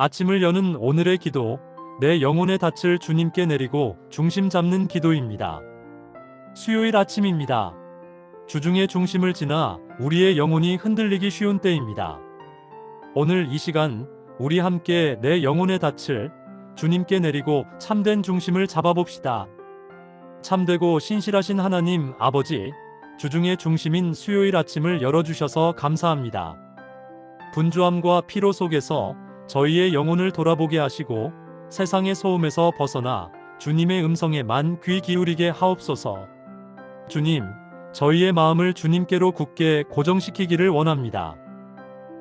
아침을 여는 오늘의 기도, 내 영혼의 닻을 주님께 내리고 중심 잡는 기도입니다. 수요일 아침입니다. 주중의 중심을 지나 우리의 영혼이 흔들리기 쉬운 때입니다. 오늘 이 시간 우리 함께 내 영혼의 닻을 주님께 내리고 참된 중심을 잡아봅시다. 참되고 신실하신 하나님 아버지, 주중의 중심인 수요일 아침을 열어주셔서 감사합니다. 분주함과 피로 속에서 저희의 영혼을 돌아보게 하시고 세상의 소음에서 벗어나 주님의 음성에만 귀 기울이게 하옵소서. 주님, 저희의 마음을 주님께로 굳게 고정시키기를 원합니다.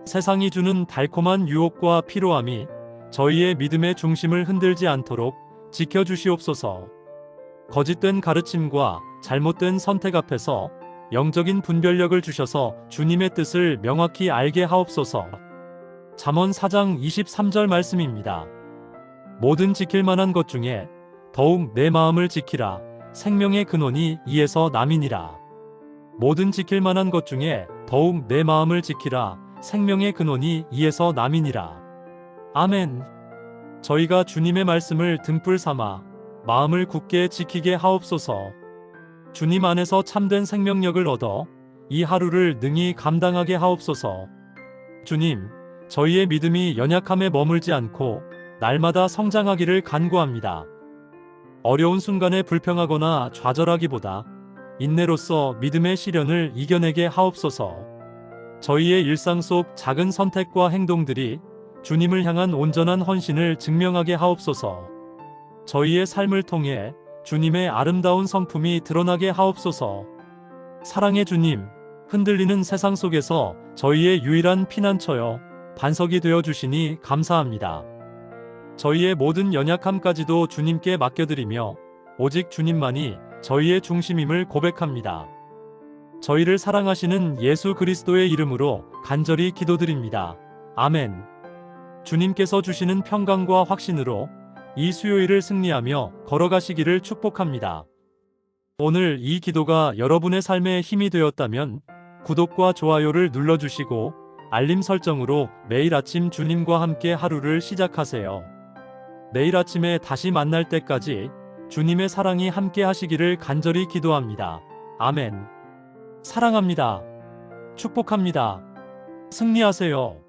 세상이 주는 달콤한 유혹과 피로함이 저희의 믿음의 중심을 흔들지 않도록 지켜주시옵소서. 거짓된 가르침과 잘못된 선택 앞에서 영적인 분별력을 주셔서 주님의 뜻을 명확히 알게 하옵소서. 잠언 4장 23절 말씀입니다. 모든 지킬 만한 것 중에 더욱 내 마음을 지키라. 생명의 근원이 이에서 남이니라. 모든 지킬 만한 것 중에 더욱 내 마음을 지키라. 생명의 근원이 이에서 남이니라. 아멘. 저희가 주님의 말씀을 등불 삼아 마음을 굳게 지키게 하옵소서. 주님 안에서 참된 생명력을 얻어 이 하루를 능히 감당하게 하옵소서. 주님, 저희의 믿음이 연약함에 머물지 않고 날마다 성장하기를 간구합니다. 어려운 순간에 불평하거나 좌절하기보다 인내로서 믿음의 시련을 이겨내게 하옵소서. 저희의 일상 속 작은 선택과 행동들이 주님을 향한 온전한 헌신을 증명하게 하옵소서. 저희의 삶을 통해 주님의 아름다운 성품이 드러나게 하옵소서. 사랑의 주님, 흔들리는 세상 속에서 저희의 유일한 피난처여 반석이 되어 주시니 감사합니다. 저희의 모든 연약함까지도 주님께 맡겨드리며 오직 주님만이 저희의 중심임을 고백합니다. 저희를 사랑하시는 예수 그리스도의 이름으로 간절히 기도드립니다. 아멘. 주님께서 주시는 평강과 확신으로 이 수요일을 승리하며 걸어가시기를 축복합니다. 오늘 이 기도가 여러분의 삶에 힘이 되었다면 구독과 좋아요를 눌러주시고 알림 설정으로 매일 아침 주님과 함께 하루를 시작하세요. 내일 아침에 다시 만날 때까지 주님의 사랑이 함께 하시기를 간절히 기도합니다. 아멘. 사랑합니다. 축복합니다. 승리하세요.